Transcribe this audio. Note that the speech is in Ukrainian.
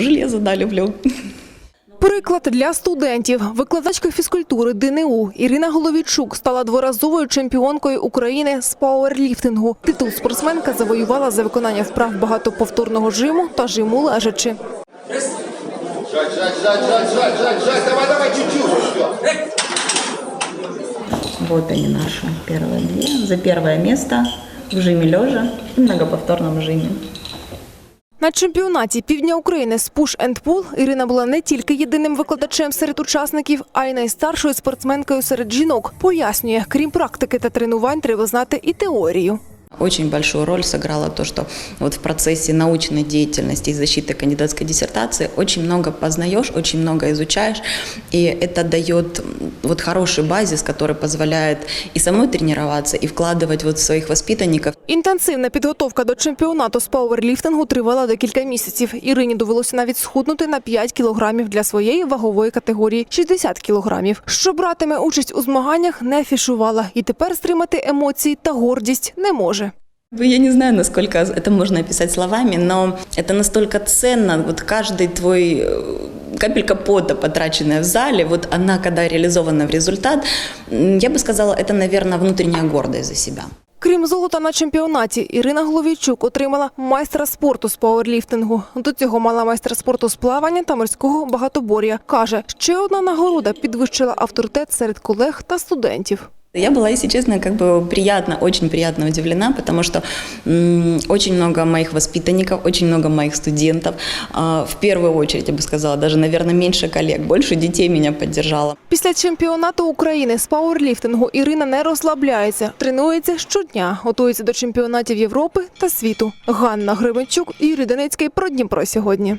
железо, да, люблю. Приклад для студентів. Викладачка фізкультури ДНУ Ірина Головійчук стала дворазовою чемпіонкою України з пауерліфтингу. Титул спортсменка завоювала за виконання вправ багатоповторного жиму та жиму лежачи. Жать, жать, жать, жать, жать, жать, жать. Давай, давай, чуть-чуть. Вот они наши первые две. За первое место в жиме лежа и многоповторном жиме. На чемпіонаті Півдня України з пуш енд пул Ірина була не тільки єдиним викладачем серед учасників, а й найстаршою спортсменкою серед жінок. Пояснює, крім практики та тренувань, треба знати і теорію. Очень большую роль сыграло то, что вот в процессе научной деятельности и защиты кандидатской диссертации очень много познаешь, очень много изучаешь, и это дает м, вот хороший базис, который позволяет и самой тренироваться, и вкладывать вот в своих воспитанников. Інтенсивна підготовка до чемпіонату з пауерліфтингу тривала декілька місяців. Ірині довелося навіть схуднути на 5 кілограмів для своєї вагової категорії 60 кілограмів. Що братиме участь у змаганнях, не афішувала і тепер стримати емоції та гордість не може. Я не знаю, насколько это можно описать словами, но это настолько ценно. Вот каждый твой э, капелька пота, потраченная в зале, вот она, когда реализована в результат, м, я бы сказала, это, наверное, внутренняя гордость за себя. Крім золота на чемпіонаті, Ірина Головійчук отримала майстра спорту з пауерліфтингу. До цього мала майстра спорту з плавання та морського багатобор'я. Каже, ще одна нагорода підвищила авторитет серед колег та студентів. Я была, если честно, как бы приятно, очень приятно удивлена, потому что м, очень много моих воспитанников, очень много моих студентов, а, в первую очередь, я бы сказала, даже, наверное, меньше коллег, больше детей меня поддержало. Після чемпіонату України з пауерліфтингу Ірина не розслабляється, тренується щодня, готується до чемпіонатів Європи та світу. Ганна Гребенчук, Юрій Денецький про Дніпро сьогодні.